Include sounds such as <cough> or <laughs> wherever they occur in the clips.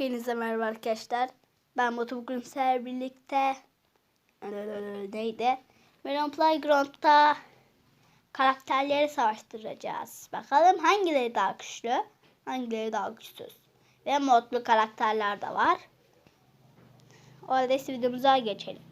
Hepinize merhaba arkadaşlar. Ben Batu bugün sizlerle birlikte neydi? Melon Playground'da karakterleri savaştıracağız. Bakalım hangileri daha güçlü, hangileri daha güçsüz. Ve modlu karakterler de var. O halde videomuza geçelim.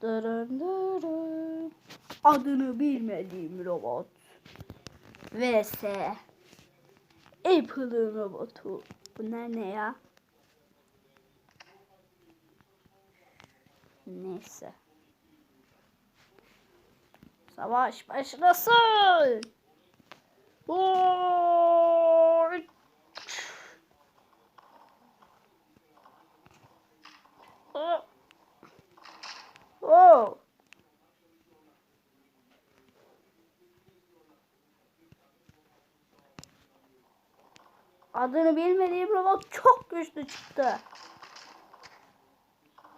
Dırın dırın. Adını bilmediğim robot. Vs Apple'ın robotu. Bunlar ne ya? Neyse. Savaş başlasın. Oy! Oh. Oh. Adını bilmediğim robot çok güçlü çıktı.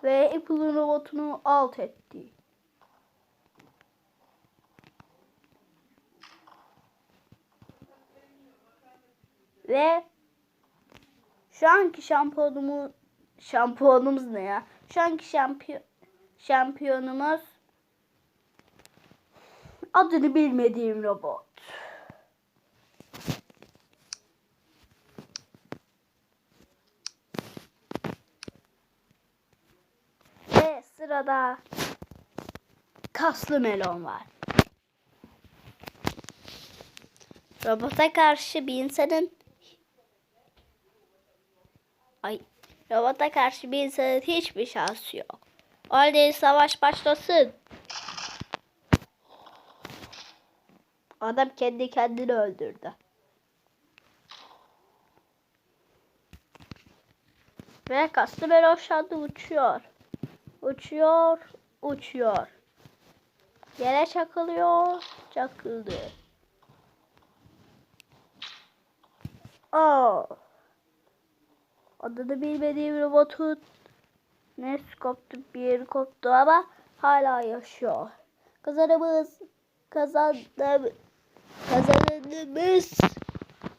Ve Apple'ın robotunu alt etti. Ve şu anki şampiyonumuz şampiyonumuz ne ya? Şu anki şampiyon şampiyonumuz adını bilmediğim robot. Ve sırada kaslı melon var. Robota karşı bir insanın Ay, robota karşı bir insanın hiçbir şansı yok. Halde savaş başlasın. Adam kendi kendini öldürdü. Ve kaslı melon şu uçuyor. Uçuyor, uçuyor. Yere çakılıyor, çakıldı. Aa. Adını bilmediğim robotun ne koptu bir yeri koptu ama hala yaşıyor. Kazanımız kazandım. Kazanımız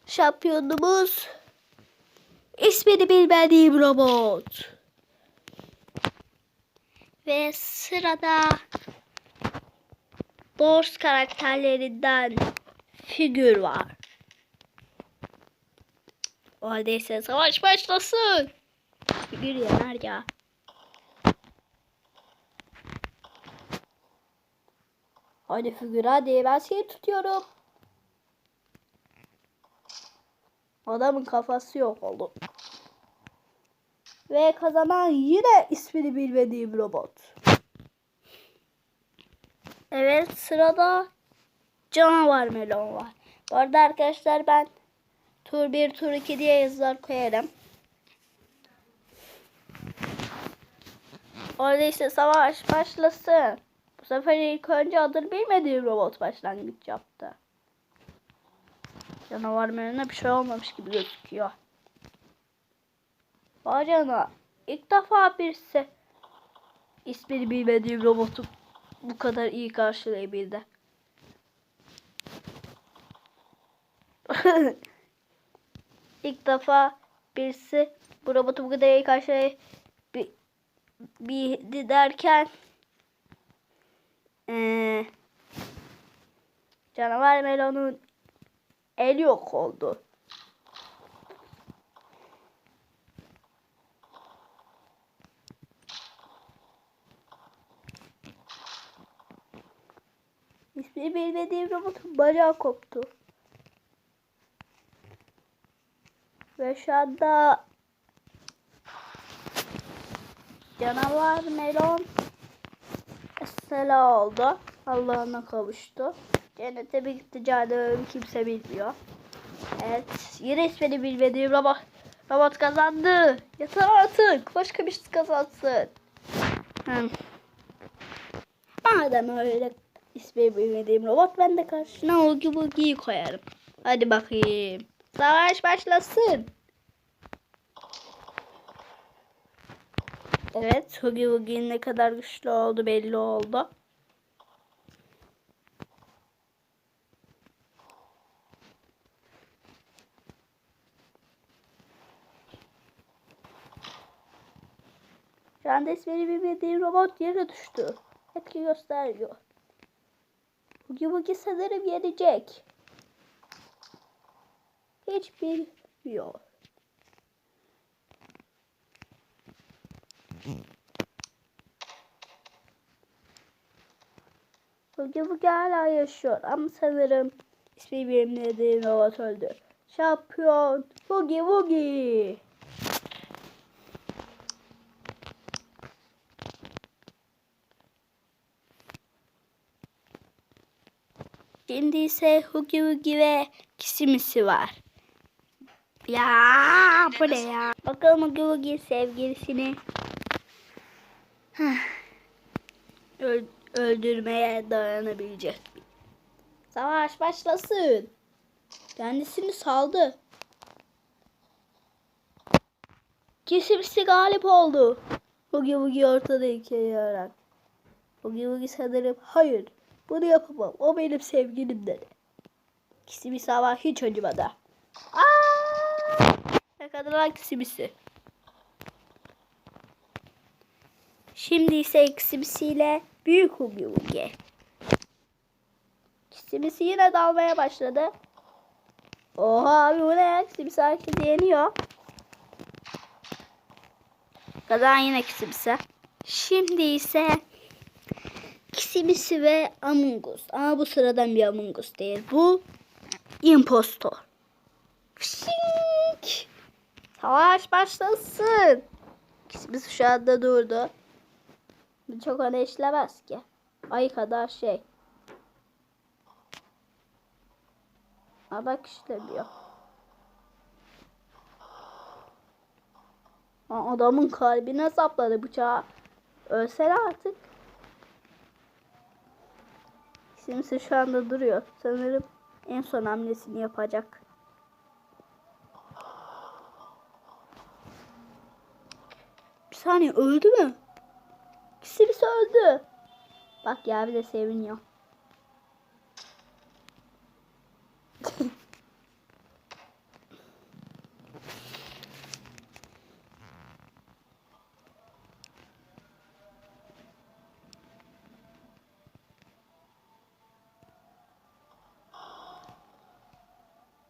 şampiyonumuz ismini bilmediğim robot. Ve sırada Bors karakterlerinden figür var. O halde ise savaş başlasın. Figür yanar ya. Hadi figür hadi ben seni tutuyorum. Adamın kafası yok oldu. Ve kazanan yine ismini bilmediğim robot. Evet sırada canavar melon var. Bu arada arkadaşlar ben tur 1 tur 2 diye yazılar koyarım. Orada işte savaş başlasın. Bu sefer ilk önce adını bilmediğim robot başlangıç yaptı. Canavar melona bir şey olmamış gibi gözüküyor. Bacana ilk defa birisi ismini bilmediğim robotu bu kadar iyi karşılayabildi. <laughs> ilk defa birisi bu robotu bu kadar iyi karşılayabildi derken ee, canavar melonun el yok oldu. İsmini bilmediğim robotun bacağı koptu. Ve şu anda canavar melon Sela oldu. Allah'ına kavuştu. Cennete bir gitti cehenneme kimse bilmiyor. Evet. Yine ismini bilmediğim robot, robot kazandı. Yeter artık. Başka bir şey kazansın. Hmm. Madem öyle İsmi bilmediğim robot ben de karşına Oogie Boogie'yi koyarım. Hadi bakayım. Savaş başlasın. Evet, Oogie Boogie'nin ne kadar güçlü oldu belli oldu. Şu anda ismini bilmediğim robot yere düştü. Etki göstermiyor. Bugi Bugi sanırım yenecek. Hiç bilmiyor. Bugi Bugi hala yaşıyor ama sanırım ismi bilmediğin robot öldü. Şampiyon Bugi Bugi. Şimdi ise Hugi Hugi ve Kisimisi var. Ya bu ne ya? Bakalım Hugi Hugi sevgilisini öldürmeye dayanabilecek? Savaş başlasın. Kendisini saldı. Kisimisi galip oldu. Hugi Hugi ortada ikiye yararak. Hugi Hugi sanırım hayır bunu yapamam. O benim sevgilim dedi. Kisimisi ama hiç acımadı. Aaaa! Yakaladılar Kisimisi. Şimdi ise Kisimisi'yle büyük Hugi Hugi. Kisimisi yine dalmaya başladı. Oha abi bu ne? Kisimisi herkesi yeniyor. Kazan yine Kisimisi. Şimdi ise Kisimisi ve Among Us. Ama bu sıradan bir Among Us değil. Bu impostor. Fışink. Savaş başlasın. Kisimisi şu anda durdu. Bu çok öne işlemez ki. Ay kadar şey. Ha bak işlemiyor. Adamın kalbine sapladı bıçağı. Ölsene artık. Simsi şu anda duruyor. Sanırım en son hamlesini yapacak. Bir saniye öldü mü? Simsi öldü. Bak ya bir de seviniyor.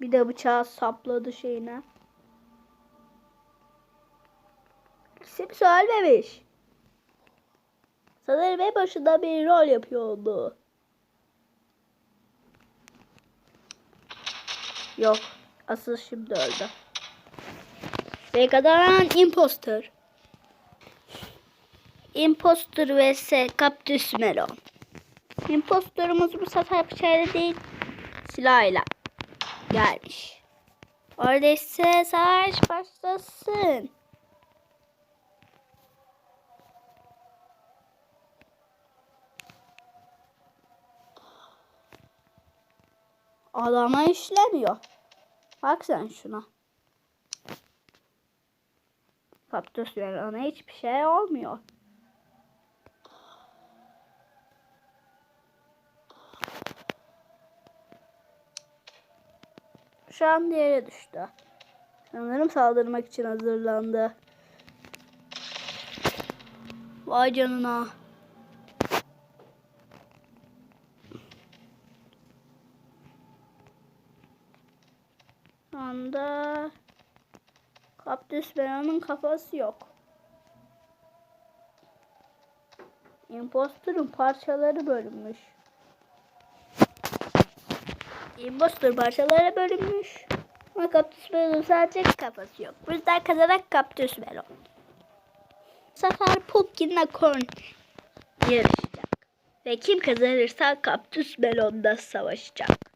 Bir de bıçağı sapladı şeyine. Kimse ölmemiş. Sanırım en başında bir rol yapıyordu. Yok. Asıl şimdi öldü. Ve kazanan imposter. Imposter vs Cactus Melon. Imposterımız bu sefer bıçağıyla değil silahıyla gelmiş. İse savaş başlasın. Adama işlemiyor. Bak sen şuna. Kaptüs ona hiçbir şey olmuyor. Şu an yere düştü. Sanırım saldırmak için hazırlandı. Vay canına. Anda Kaptüs Beran'ın kafası yok. Imposter'ın parçaları bölünmüş. Imposter parçalara bölünmüş. Ama Kaptüs Beran'ın sadece kafası yok. Bu yüzden kazanan Kaptüs Beran. Bu sefer Pumpkin'le Korn yarışacak. Ve kim kazanırsa Kaptüs Melon'da savaşacak.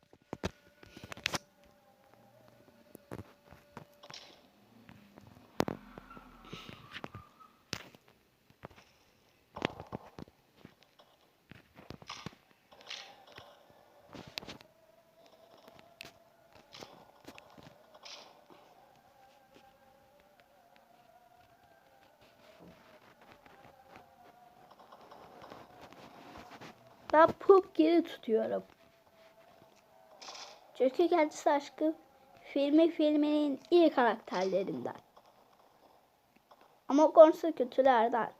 Ben Pumpkin'i tutuyorum. Çünkü kendisi aşkı filmi filminin iyi karakterlerinden. Ama konusu kötülerden.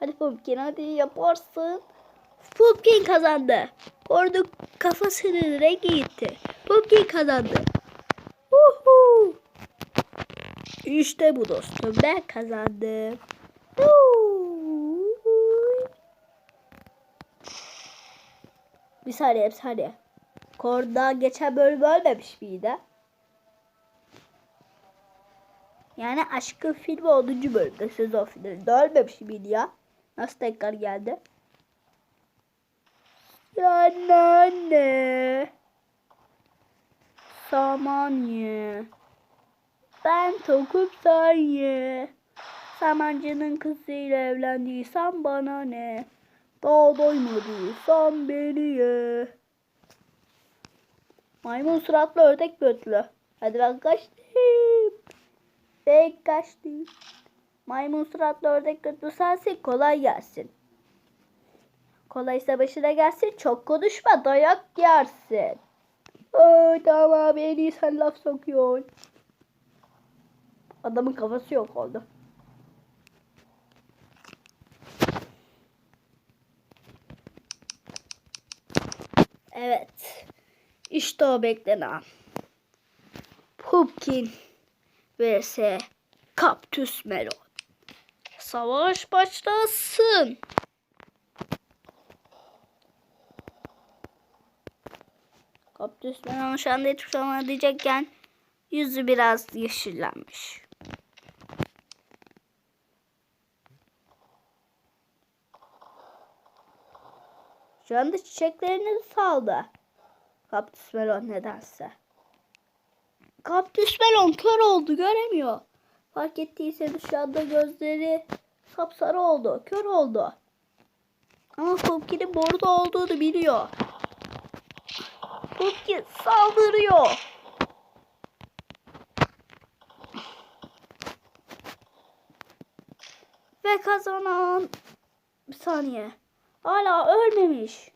Hadi Pumpkin hadi yaparsın. Pumpkin kazandı. Orada kafasının rengi gitti. Pumpkin kazandı. Uhu. İşte bu dostum ben kazandım. Uhu. Bir saniye bir saniye. Korda geçen bölüm ölmemiş miydi? Yani aşkın filmi 10. bölümde sezon finalinde ölmemiş miydi ya? Nasıl tekrar geldi? Yani anne. Saman ye. Ben tokum sen ye. Samancının kızıyla evlendiysen bana ne? Daha doymadıysan beni ye. Maymun suratlı ördek götlü. Hadi ben kaçtım. Ben kaçtım. Maymun suratlı ördek götlü sensin kolay gelsin. Kolaysa başına gelsin çok konuşma dayak yersin. Aa, tamam en iyi sen laf sokuyorsun. Adamın kafası yok oldu. Evet. İşte o beklenen. Pumpkin vs. Kaktüs Melon. Savaş başlasın. Kaktüs Melon şu anda hiçbir şey diyecekken yüzü biraz yeşillenmiş. Şu anda çiçeklerini saldı. Kaktüs melon nedense. Kaktüs melon kör oldu göremiyor. Fark ettiyseniz şu anda gözleri sapsarı oldu. Kör oldu. Ama Pumpkin'in burada olduğunu biliyor. Pumpkin saldırıyor. Ve kazanan bir saniye. Hala ölmemiş.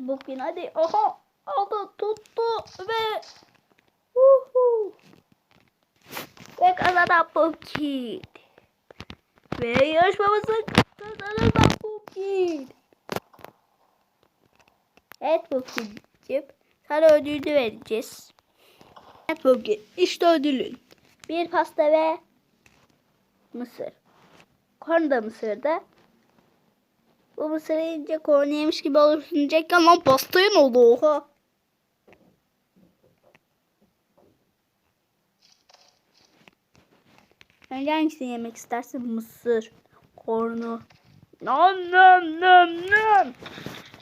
Hadi Pumpkin hadi. Aha aldı tuttu ve Uhu. ve kazanan Pumpkin. Ve yarışmamızın kazanan Pumpkin. Evet Pumpkin'cim. Sana ödülünü vereceğiz. Pumpkin. İşte ödülün. Bir pasta ve mısır. Korn da mısırda. Bu mısırı yiyince korn yemiş gibi olursun diyecekken lan pastaya ne oldu oha. Önce hangisini yemek istersin? Mısır. Kornu. Nam nam nam nam.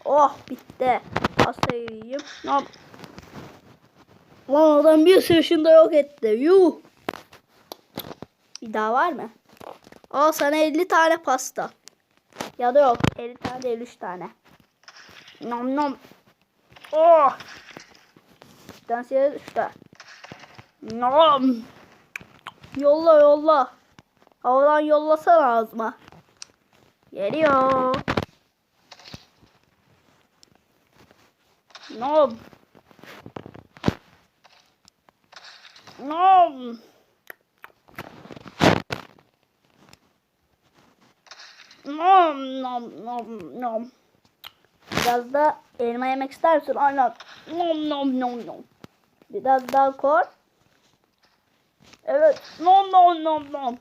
Oh bitti. Pastayı yiyeyim. Nam. Lan adam bir sırışında yok etti. Yuh. Bir daha var mı? Al sana 50 tane pasta. Ya da yok. 50 tane değil 3 tane. Nom nom. Oh. Dans yere düştü. Nom. Yolla yolla. Havadan yollasana ağzıma. Geliyor. Nom. Nom. Nom nom nom nom. Biraz da elma yemek ister misin? Aynen. Nom nom nom nom. Biraz daha kor. Evet. Nom nom nom nom.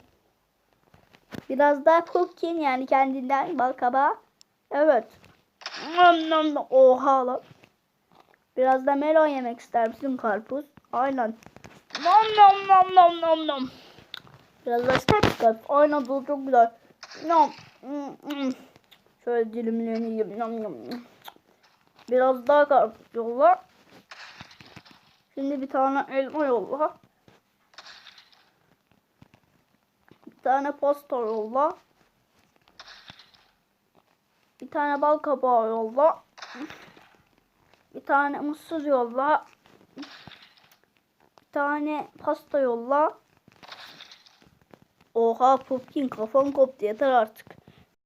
Biraz daha pumpkin yani kendinden bal kabağı. Evet. Nom nom nom. Oha lan. Biraz da melon yemek ister misin karpuz? Aynen. Nom nom nom nom nom nom. Biraz da karpuz? Aynen bu çok güzel. Nom. Mm, mm. Şöyle dilimlerini yiyeyim. Nom. nom. Biraz daha karpuz yolla. Şimdi bir tane elma yolla. Bir tane pasta yolla. Bir tane bal kabağı yolla. Bir tane mısır yolla. Tane pasta yolla. Oha Pumpkin kafan koptu yeter artık.